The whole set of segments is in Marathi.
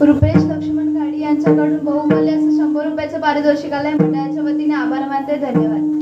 रुपेश लक्ष्मण घाडी यांच्याकडून बहुमूल्य असं शंभर रुपयाचं पारितोषिकालय मंडळाच्या वतीने आभार मानते. धन्यवाद.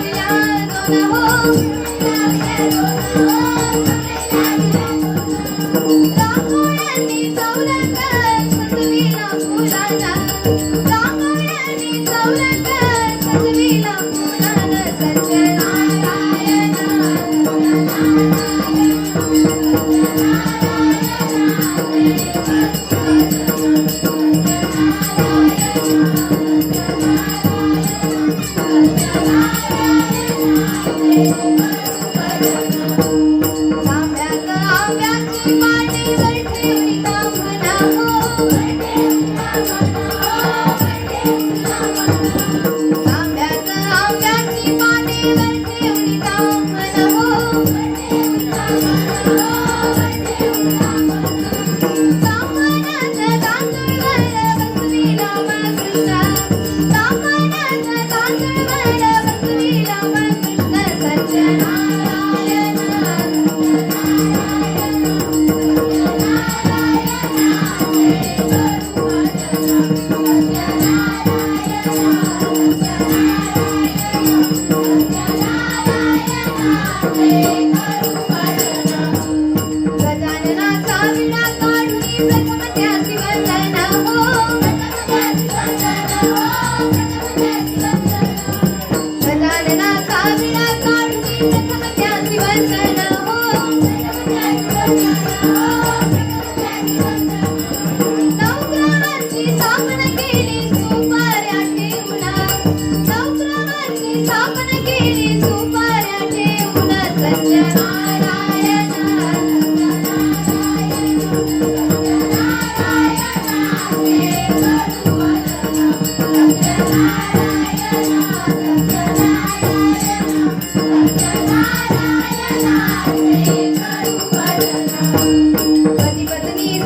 Yeah. thank you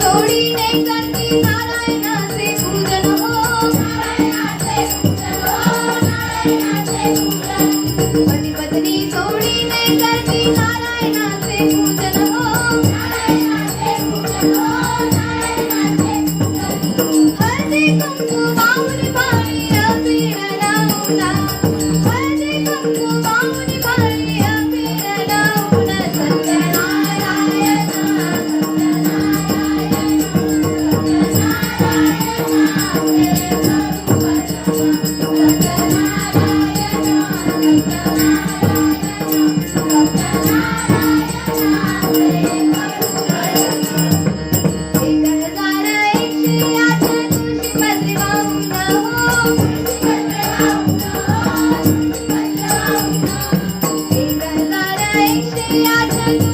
जोडीने करती Thank you.